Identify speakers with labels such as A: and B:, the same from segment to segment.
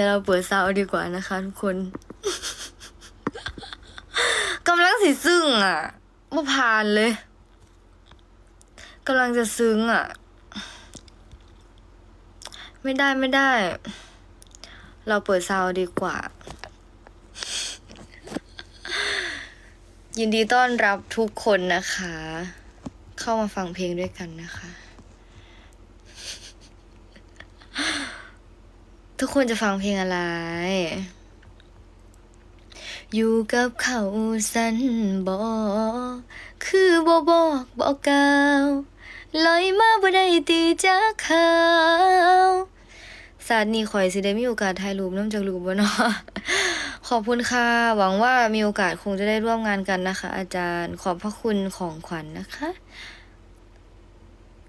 A: ดี๋ยวเราเปิดซาวดีกว่านะคะทุกคนกำลังสิซึ้งอะไม่ผ่านเลยกำลังจะซึ้งอะ ไม่ได้ไม่ได้ เราเปิดซาวดีกว่า ยินดีต้อนรับทุกคนนะคะ เข้ามาฟังเพลงด้วยกันนะคะ ทุกคนจะฟังเพลงอะไร อยู่กับเขาสันบอกคือบ่บอกบอกกล่าวลอยมาบ่ได้ตีจากเขาศาสตร์นี้ข่อยสิได้มีโอกาสถ่ายรูปน้ำจากรูปบ่เนาะขอบคุณค่ะ หวังว่ามีโอกาสคงจะได้ร่วมงานกันนะคะ อาจารย์ขอบพระคุณของขวัญนะคะ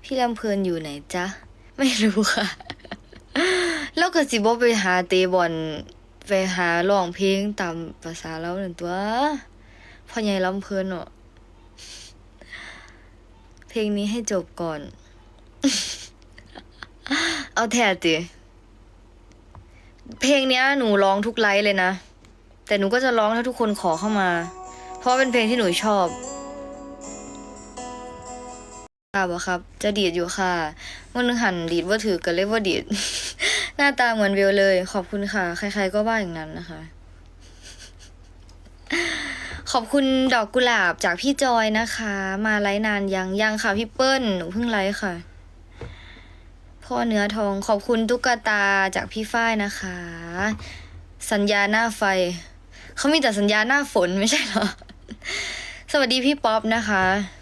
A: พี่ลำเพลินอยู่ไหนจ๊ะ ไม่รู้ค่ะ แล้วก็สิบ่ไปหาเตะบอลไปหาร้องเพลงตามภาษาเรานั่นตัวพ่อใหญ่ลำเพลินเนาะเพลงนี้ให้จบก่อน เอาแท้ติเพลงเนี้ยหนูร้องทุกไลฟ์เลยนะ แต่หนูก็จะร้องถ้าทุกคนขอเข้ามา เพราะเป็นเพลงที่หนูชอบ ค่ะบ่ครับ จะดีดอยู่ค่ะมันนึงหันดีดว่าถือกันเลยว่าดีด หน้าตาเหมือนเวลเลย ขอบคุณค่ะ ใคร ๆ ก็ว่าอย่างนั้นนะคะ ขอบคุณดอกกุหลาบจากพี่จอยนะคะ มาไลฟ์นานยังยังค่ะพี่เปิ้ลหนูเพิ่งไลฟ์ค่ะ พ่อเนื้อทองขอบคุณตุ๊กตาจากพี่ฝ้ายนะคะ สัญญาหน้าไฟ เขามีแต่สัญญาหน้าฝนไม่ใช่เหรอ สวัสดีพี่ป๊อปนะคะ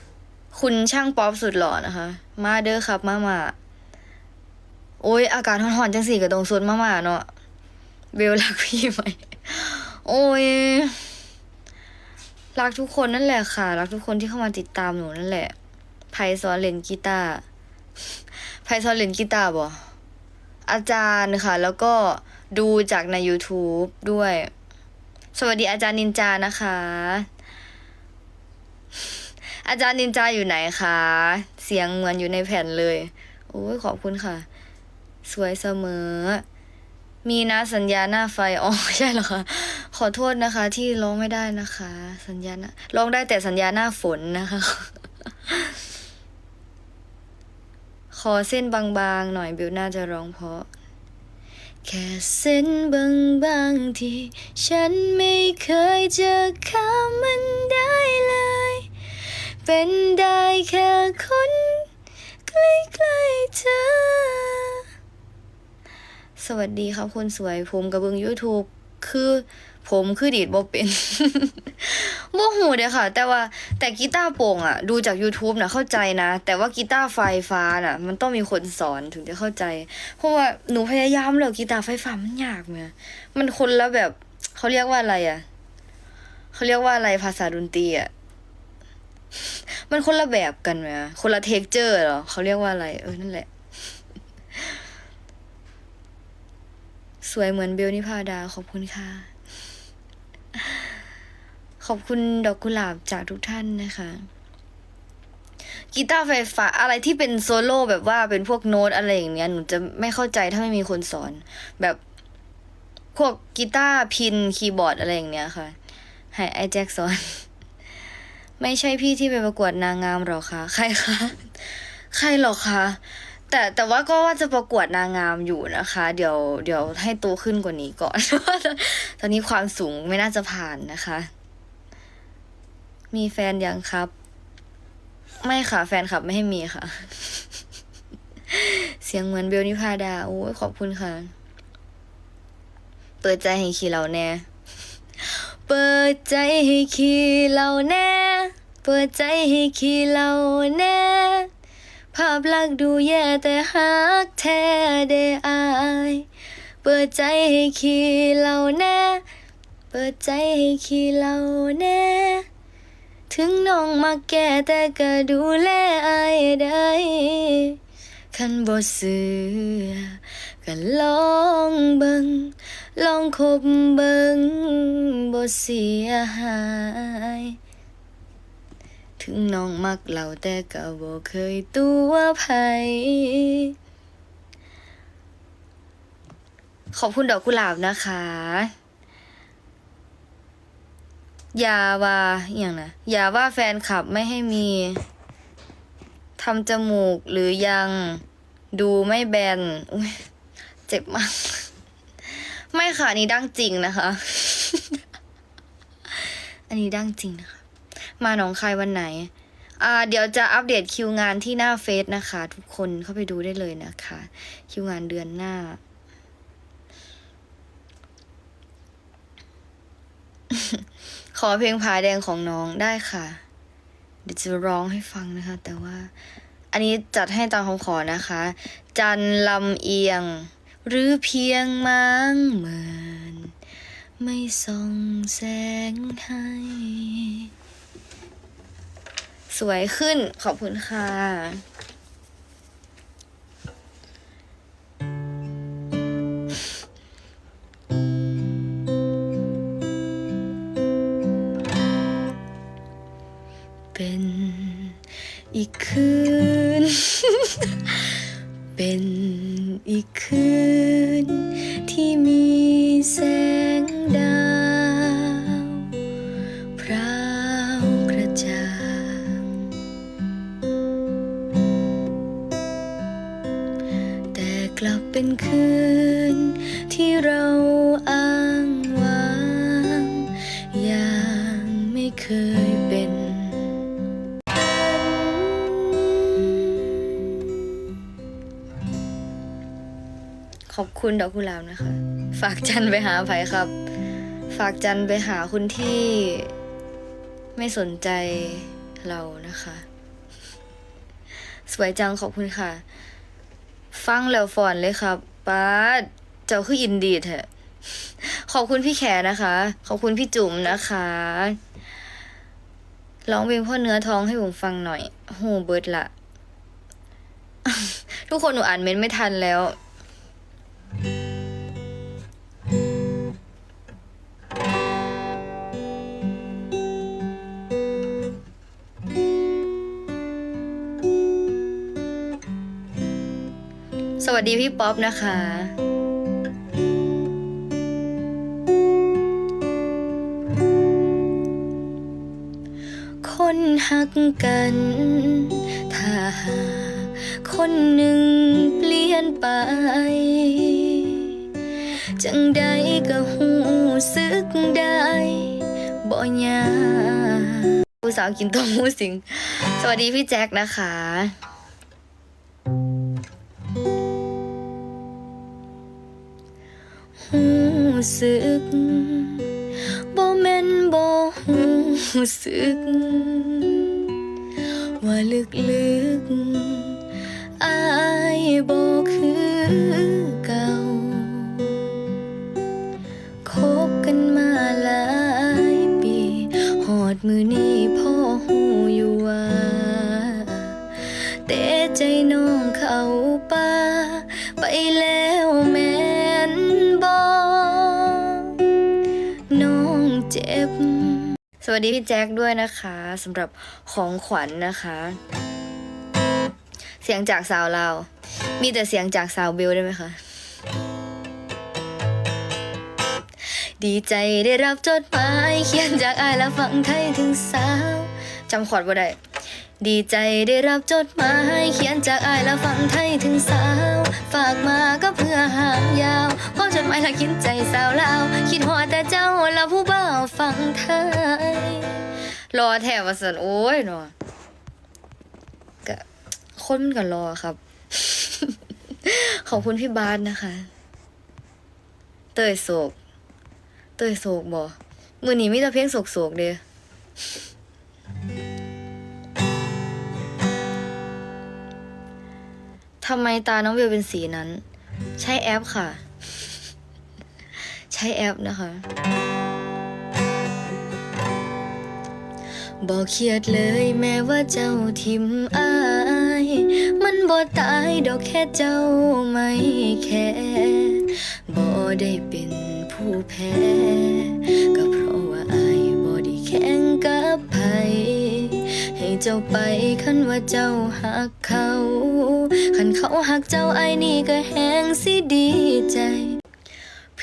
A: คุณช่างป๊อปสุดหล่อนะคะ มาเด้อครับมามาโอ้ยอากาศร้อนๆจังสี่กับตรงสุดมามาเนาะเบลรักพี่ไหมโอ้ยรักทุกคนนั่นแหละค่ะ รักทุกคนที่เข้ามาติดตามหนูนั่นแหละไพสอนเล่นกีตาร์ไพสอนเล่นกีตาร์บ่อาจารย์ค่ะ แล้วก็ดูจากใน YouTube ด้วย สวัสดีอาจารย์นินจานะคะ อาจารย์นินจาอยู่ไหนคะ เสียงเหมือนอยู่ในแผ่นเลย โอ้ยขอบคุณค่ะ สวยเสมอ มีนะสัญญาหน้าไฟ อ๋อใช่เหรอคะ ขอโทษนะคะ ที่ร้องไม่ได้นะคะ สัญญาหน้าร้องได้แต่สัญญาหน้าฝนนะคะ ขอเส้นบางๆหน่อยบิวน่าจะร้องเพราะแค่เส้นบางๆที่ฉันไม่เคยเจอข้ามมันได้เลย เป็นได้แค่คนใกล้ๆเธอ สวัสดีครับคุณสวยผมกับเบิง YouTube คือผมคือดีดบ่เป็นบ่หูเด้ค่ะ แต่ว่าแต่กีตาร์โปร่งอะดูจาก YouTube นะเข้าใจนะ แต่ว่ากีตาร์ไฟฟ้าน่ะ มันต้องมีคนสอนถึงจะเข้าใจ เพราะว่าหนูพยายามแล้วกีตาร์ไฟฟ้ามันยากแม่มันคนละแบบเขาเรียกว่าอะไรอะเขาเรียกว่าอะไรภาษาดนตรีอะ มันคนละแบบกันไหมคนละเทคเจอร์หรอเขาเรียกว่าอะไร เออ นั่นแหละ สวยเหมือนเบลนิพาดา ขอบคุณค่ะ ขอบคุณดอกกุหลาบจากทุกท่านนะคะกีตาร์ไฟฟ้าอะไรที่เป็นโซโล่แบบว่าเป็นพวกโน้ตอะไรอย่างเงี้ยหนูจะไม่เข้าใจถ้าไม่มีคนสอน แบบพวกกีตาร์พินคีย์บอร์ดอะไรอย่างเนี้ยค่ะ ให้ไอแจ็คสอน ไม่ใช่พี่ที่ไปประกวดนางงามหรอคะ ใครคะ ใครหรอคะ แต่แต่ว่าก็ว่าจะประกวดนางงามอยู่นะคะ เดี๋ยวเดี๋ยวให้โตขึ้นกว่านี้ก่อน ตอนนี้ความสูงไม่น่าจะผ่านนะคะ มีแฟนยังครับ ไม่ค่ะ แฟนคลับไม่ให้มีค่ะ เสียงเหมือนเบลนิพาดา โอ้ยขอบคุณค่ะ เปิดใจให้ขี่เราแน่ เปิดใจให้ขี่เราแน่ เปิดใจให้ขี่เราแน่ภาพลักษณ์ดูแย่แต่ฮักแท้ได้อาย เปิดใจให้ขี่เราแน่ เปิดใจให้ขี่เราแน่ ถึงน้องมาแก่แต่ก็ดูแลอายได้คันบ่เสือก็ลองเบิงลองคบเบิงบ่เสียหาย ถึงน้องมักเราแต่ก็บ่เคยตัวไผขอบคุณดอกกุหลาบนะคะ อย่าว่าอย่างนะอย่าว่าแฟนคลับไม่ให้มีทำจมูกหรือยังดูไม่แบนเจ็บมาก ไม่ค่ะ อันนี้ดั้งจริงนะคะ อันนี้ดั้งจริงนะคะ มาหนองคายวันไหน อ่า เดี๋ยวจะอัปเดตคิวงานที่หน้าเฟซนะคะ ทุกคนเข้าไปดูได้เลยนะคะ คิวงานเดือนหน้า ขอเพลงผาแดงของน้องได้ค่ะ เดี๋ยวจะร้องให้ฟังนะคะ แต่ว่า อันนี้จัดให้ตามคำขอนะคะ จันลำเอียง หรือเพียงมังเหมือนไม่ส่องแสงให้ สวยขึ้นขอบคุณค่ะเป็นอีกคืน เป็นอีกคืนที่มีแสง นคืน ที่เราอ้างว้าง อย่างไม่เคยเป็นขอบคุณดอกกุหลาบนะคะ ฝากจันไปหาไผครับ ฝากจันไปหาคุณที่ไม่สนใจเรานะคะ สวยจังขอบคุณค่ะ ฟังแล้วฟอนเลยครับป้าเจ้าคืออินดีแท้ขอบคุณพี่แขนะคะ ขอบคุณพี่จุ๋มนะคะร้องเพลงพ่อเนื้อท้องให้ผมฟังหน่อยโหเบิร์ดละ ทุกคนหนูอ่านเม้นต์ไม่ทันแล้ว วัสดีพี่ป๊อปนะคะ คนหักกัน ถ้าหากคนหนึ่งเปลี่ยนไป จังใดก็หูสึกได้บ่ยาผู้สาวกินต้มหมูสิง สวัสดีพี่แจ็คนะคะ สึกบ่แม่นบ่หูสึก ว่าลึกลึกๆอายบ่คือ สวัสดีพี่แจ็คด้วยนะคะสำหรับของขวัญนะคะ เสียงจากสาวเรา มีแต่เสียงจากสาวเบลได้ไหมคะดีใจได้รับจดหมายเขียนจากอายและฟังไทยถึงสาวจำขอดบ่ได้ดีใจได้รับจดหมายเขียนจากอายและฟังไทยถึงสาว ฝากมาก็เพื่อหางยาว จดหมายละคิดใจสาวลาว คิดหอดแต่เจ้าและผู้บ่าวฟังไทยรอแถววาสันโอ้ยเนาะก็คนมันก็รอครับ ขอบคุณพี่บาสนะคะ เตยโศก เตยโศกบ่มือหนีมีแต่เพลงโศกโศกเด้ทำไมตาน้องเบลเป็นสีนั้น ใช้แอปค่ะ ใช้แอปนะคะบอกเครียดเลยแม้ว่าเจ้าทิมอาย มันบ่ตายดอกแค่เจ้าไม่แค่บ่ได้เป็นผู้แพ้ ก็เพราะว่าอายบ่ได้แข่งกับไผให้เจ้าไปคันว่าเจ้าหักเขา คันเขาหักเจ้าไอ้นี่ก็แหงสิดีใจ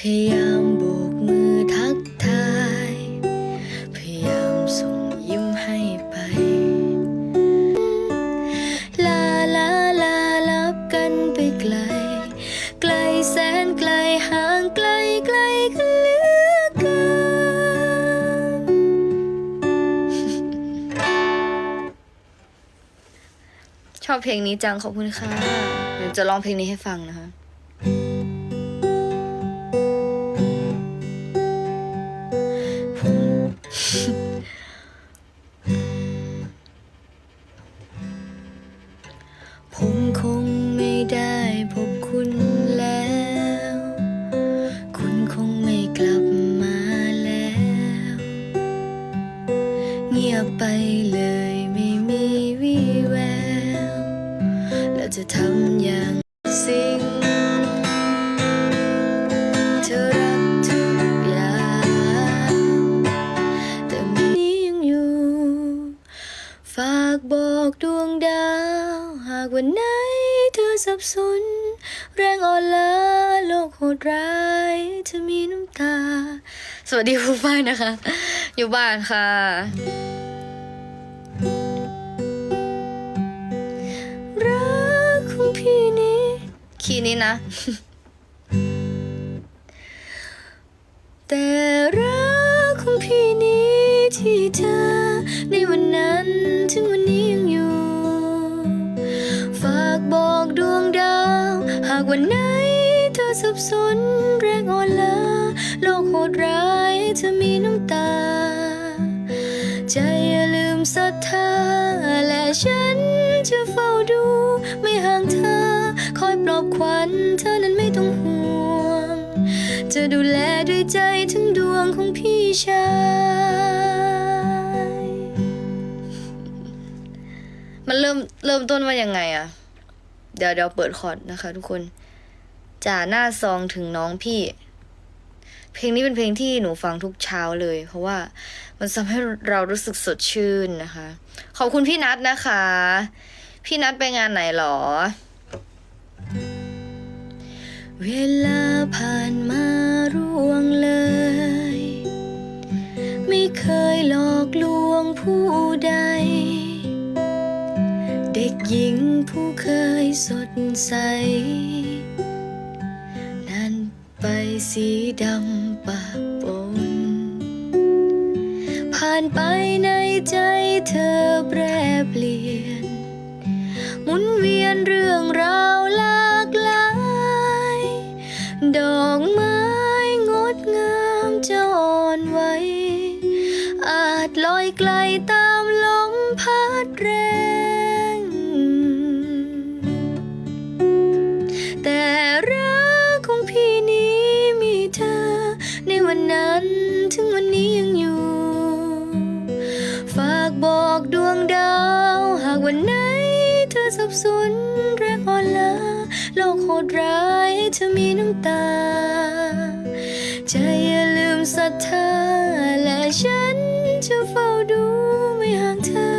A: ยายามโบกมือทักทาย พยายามส่งยิ้มให้ไป ลาลาลาลับกันไปไกล ไกลแสนไกลห่างไกลไกลกันเหลือเกิน ชอบเพลงนี้จังขอบคุณค่ะเดี๋ยวจะร้องเพลงนี้ให้ฟังนะคะ งียบไปเลยไม่มีวี่แววแล้วจะทำอย่างสิ่งเธอรักทุกอย่างแต่มียังอยู่ ฝากบอกดวงดาว หากวันไหนเธอสับสน แรงอ่อนล้าโลกโหดร้ายเธอมีน้ำตา สวัสดีคุณฝ้ายนะคะ อยู่บ้านค่ะ คีย์นี้นะ แต่รักของพี่นี้ที่เธอ ในวันนั้นถึงวันนี้ยังอยู่ ฝากบอกดวงดาว หากวันไหนเธอสับสนแรงอ่อนล้าโลกโหดร้ายเธอมีน้ำตา ใจอย่าลืมศรัทธาและฉัน ขวัญเธอนั้นไม่ต้องห่วง จะดูแลด้วยใจถึงดวงของพี่ชาย มันเริ่มเริ่มต้นว่ายังไงอะเดี๋ยวเดี๋ยวเปิดคอร์ดนะคะทุกคนจ่าหน้าซองถึงน้องพี่ เพลงนี้เป็นเพลงที่หนูฟังทุกเช้าเลย เพราะว่ามันทำให้เรารู้สึกสดชื่นนะคะ ขอบคุณพี่นัทนะคะ พี่นัทไปงานไหนหรอ เวลาผ่านมาร่วงเลย ไม่เคยหลอกลวงผู้ใด เด็กหญิงผู้เคยสดใส นั้นไปสีดำปะปน ผ่านไปในใจเธอแปรเปลี่ยน หมุนเวียนเรื่องราวลา น้ำตา ใจอย่าลืมศรัทธาและฉันจะเฝ้าดูไม่ห่างเธอ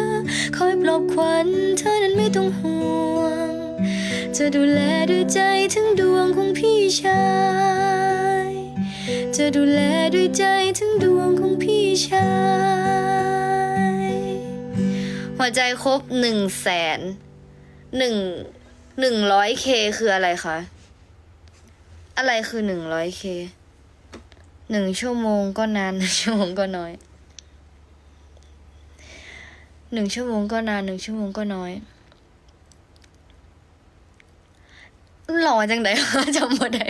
A: คอยปลอบขวัญเธอนั้นไม่ต้องห่วง จะดูแลด้วยใจถึงดวงของพี่ชาย จะดูแลด้วยใจถึงดวงของพี่ชาย หัวใจครบหนึ่งแสนหนึ่งหนึ่งร้อยเคคืออะไรคะ อะไรคือหนึ่งร้อยเคหนึ่งชั่วโมงก็นานหนึ่งชั่วโมงก็น้อยหนึ่งชั่วโมงก็นานหนึ่งชั่วโมงก็น้อยหล่อจังไดวะจำบ่ได้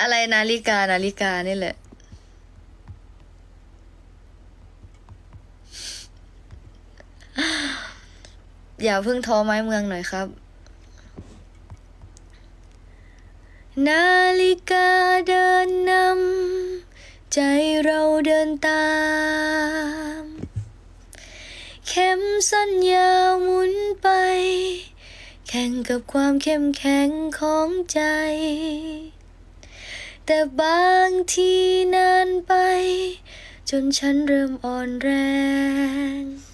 A: อะไรนาฬิกานาฬิกานี่แหละ อย่าเพิ่งท้อไม้เมืองหน่อยครับ นาฬิกาเดินนำ ใจเราเดินตาม เข็มสัญญาหมุนไป แข่งกับความเข้มแข็งของใจ แต่บางทีนานไป จนฉันเริ่มอ่อนแรง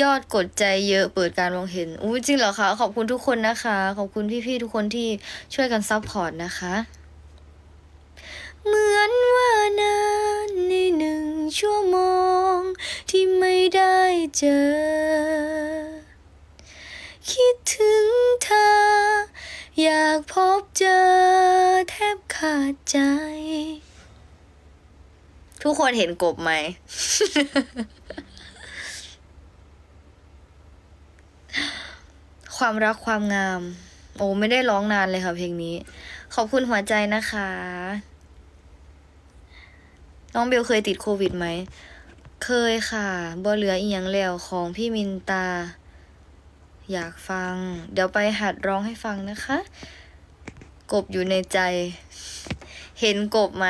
A: ยอดกดใจเยอะเปิดการมองเห็นอู้จริงเหรอคะ ขอบคุณทุกคนนะคะ ขอบคุณพี่ๆทุกคนที่ช่วยกันซัพพอร์ตนะคะ เหมือนว่านานในหนึ่งชั่วโมง ที่ไม่ได้เจอ คิดถึงเธอ อยากพบเจอแทบขาดใจ ทุกคนเห็นกบไหม ความรักความงาม โอ้ไม่ได้ร้องนานเลยค่ะเพลงนี้ ขอบคุณหัวใจนะคะ น้องเบลเคยติดโควิดไหม เคยค่ะบ่เหลืออีหยังแล้วของพี่มินตา อยากฟัง เดี๋ยวไปหัดร้องให้ฟังนะคะ กบอยู่ในใจ เห็นกบไหม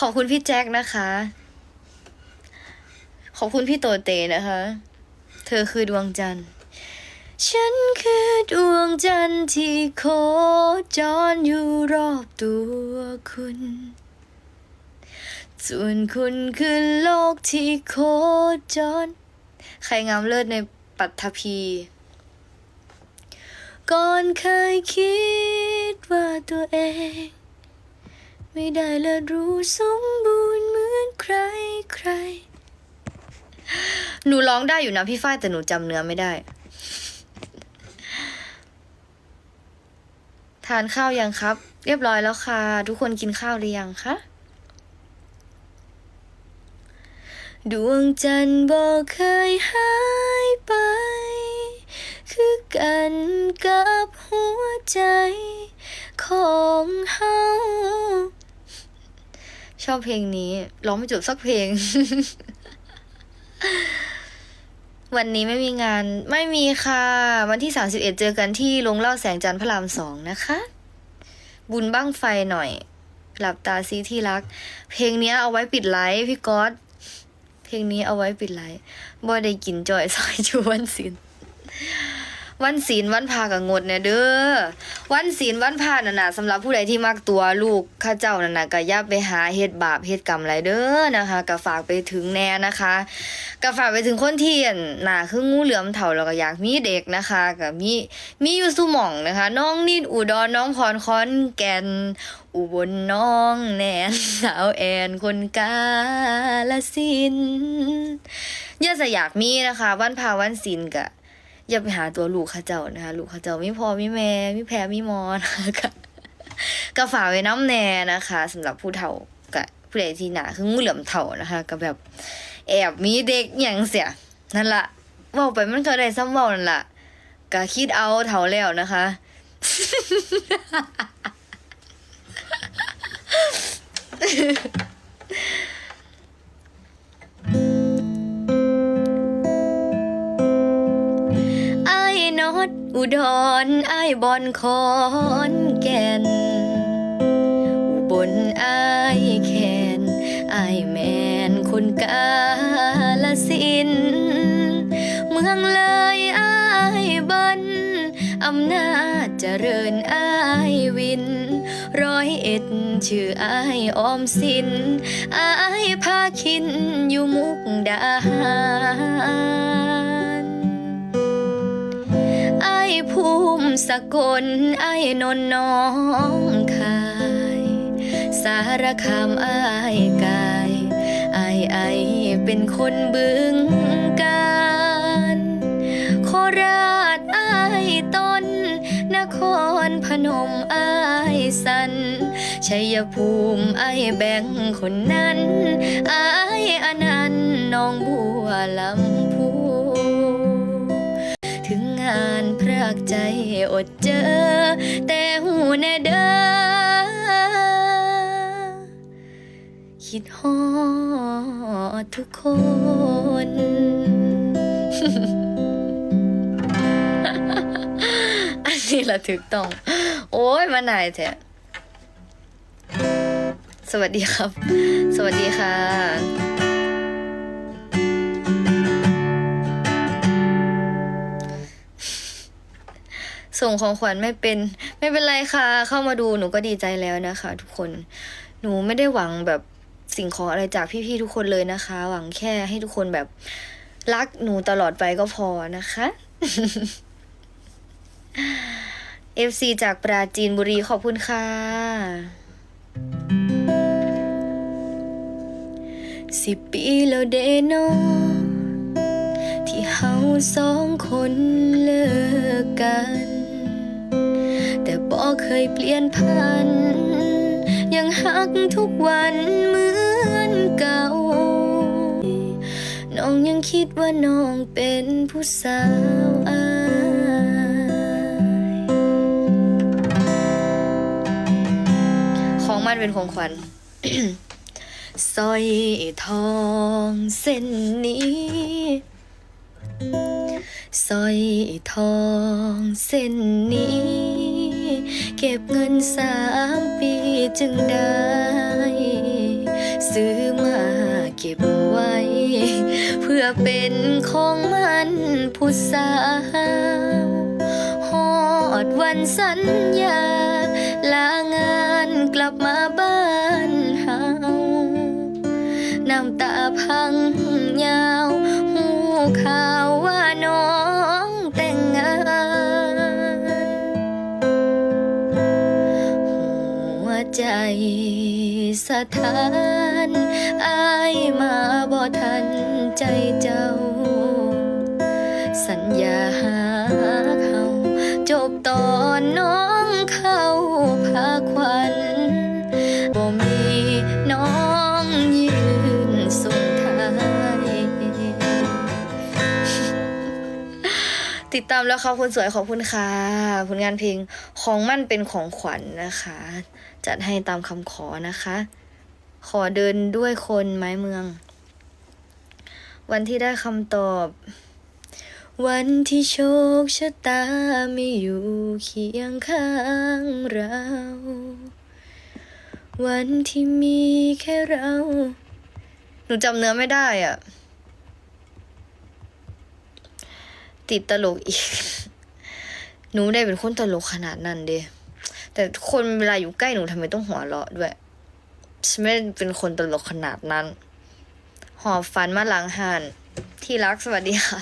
A: ขอบคุณพี่แจ็คนะคะ ขอบคุณพี่โตเตนะคะ เธอคือดวงจันทร์ ฉันคือดวงจันทร์ที่โคจรอยู่รอบตัวคุณ ส่วนคุณคือโลกที่โคจร ใครงามเลิศในปัตภี ก่อนเคยคิดว่าตัวเอง ไม่ได้เลิศรู้สมบูรณ์เหมือนใครใคร หนูร้องได้อยู่นะพี่ฝ้ายแต่หนูจำเนื้อไม่ได้ ทานข้าวยังครับ เรียบร้อยแล้วค่ะ ทุกคนกินข้าวหรือยังคะดวงจันทร์บอกเคยหายไป คือกันกับหัวใจของเฮาชอบเพลงนี้ ร้องไม่จบสักเพลง วันนี้ไม่มีงานไม่มีค่ะ วันที่31เจอกันที่โรงเล่าแสงจันทร์พระรามสองนะคะ บุญบ้างไฟหน่อย หลับตาซีที่รัก เพลงนี้เอาไว้ปิดไลฟ์พี่ก๊อตเพลงนี้เอาไว้ปิดไลฟ์บ่ได้กินจอยซอยชวนสิน วันศีลวันพากับงดเนี่ยเด้อวันศีลวันพาน่ะนะสำหรับผู้ใดที่มักตัวลูกข้าเจ้านั่นนะก็อย่าไปหาเฮ็ดบาปเฮ็ดกรรมอะไรเด้อนะคะก็ฝากไปถึงแน่นะคะก็ฝากไปถึงคนที่อั่นหน้าคืองูเหลือมเฒ่าแล้วก็อยากมีเด็กนะคะก็มีมีอยู่สุหม่องนะคะ น้องนิดอุดรน้องพรคอนแกนอุบลน้องแนนสาวแอนคนกาลสินย่าจะอยากมีนะคะ วันพาวันศิลกะ อย่าไปหาตัวลูกข้าเจ้านะคะลูกข้าเจ้ามีพ่อมีแม่มีแพรมีมอนะคะก็ฝากไว้น้ำแน่นะคะสำหรับผู้เฒ่ากับผู้ใดที่หนาคืองูเหลือมเฒ่านะคะก็แบบแอบมีเด็กอย่างเสียนั่นละว่าไปมันก็ได้ซ้ำว้านั่นละก็คิดเอาเฒ่าแล้วนะคะ อดอุดรไอ้บอนคอนแก่น อุบลไอ้แคนไอ้แมนคนกาลสิน เมืองเลยไอ้บันอำนาจเจริญไอ้วิน ร้อยเอ็ดชื่อไอ้ออมสินไอ้ายพาคินอยู่มุกดาหาร ภูมิสกลไอ้นนน้องคาย สารคามไอ้กายไอ้ไอายเป็นคนบึงการโคราชไอ้ต้น นครพนมไอ้สันชัยภูมิไอ้แบงคนนั้นไอ้อนันต์น้องบัวลำพูานพรากใจอดเจอ แต่หูแน่เด้อคิดฮอดทุกคน อันนี้ละถูกต้อง โอ้ยมาไหนายแท้สวัสดีครับ สวัสดีค่ะ ส่งของขวัญไม่เป็นไม่เป็นไรค่ะ เข้ามาดูหนูก็ดีใจแล้วนะคะ ทุกคนหนูไม่ได้หวังแบบสิ่งของอะไรจากพี่ๆทุกคนเลยนะคะ หวังแค่ให้ทุกคนแบบรักหนูตลอดไปก็พอนะคะ FC จากปราจีนบุรีขอบคุณค่ะ สิบปีแล้วเดโนที่เฮาสองคนเลิกกัน เคยเปลี่ยนพัน ยังหักทุกวันเหมือนเก่า น้องยังคิดว่าน้องเป็นผู้สาวอายของมันเป็นของขวัญสร้อยทองเส้นนี้สร้อยทองเส้นนี้ เก็บเงินสามปีจึงได้ ซื้อมาเก็บไว้ เพื่อเป็นของมันผู้สาวหอดวันสัญญา ลางานกลับมาบ้าน สถานอายมาบ่ทันใจเจ้า สัญญาหาเขาจบตอนน้องเข้าพาควันบ่มีน้องยืนส่งท้าย ติดตามแล้วค่ะคนสวยขอบคุณค่ะ ผลงานเพลงของมั่นเป็นของขวัญนะคะ จัดให้ตามคำขอนะคะ ขอเดินด้วยคนไม้เมือง วันที่ได้คำตอบ วันที่โชคชะตาไม่อยู่เคียงข้างเรา วันที่มีแค่เรา หนูจำเนื้อไม่ได้อะติดตลกอีก หนูไม่ได้เป็นคนตลกขนาดนั้นเด้ แต่คนเวลาอยู่ใกล้หนูทำไมต้องหัวเราะด้วยฉันไม่เป็นคนตลกขนาดนั้น หอบฝันมาหลังหันที่รักสวัสดีค่ะ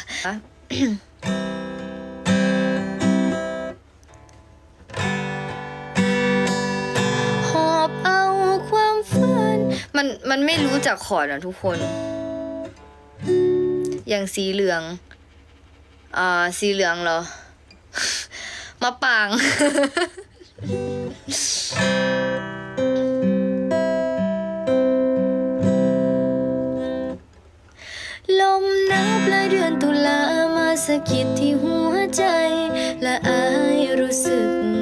A: หอบเอาความฝันมันมันไม่รู้จักคอดอะทุกคน อย่างสีเหลือง อ่า สีเหลืองเหรอ มาปาง ลมหนาวปลายเดือนตุลามาสะกิดที่หัวใจ และอายรู้สึก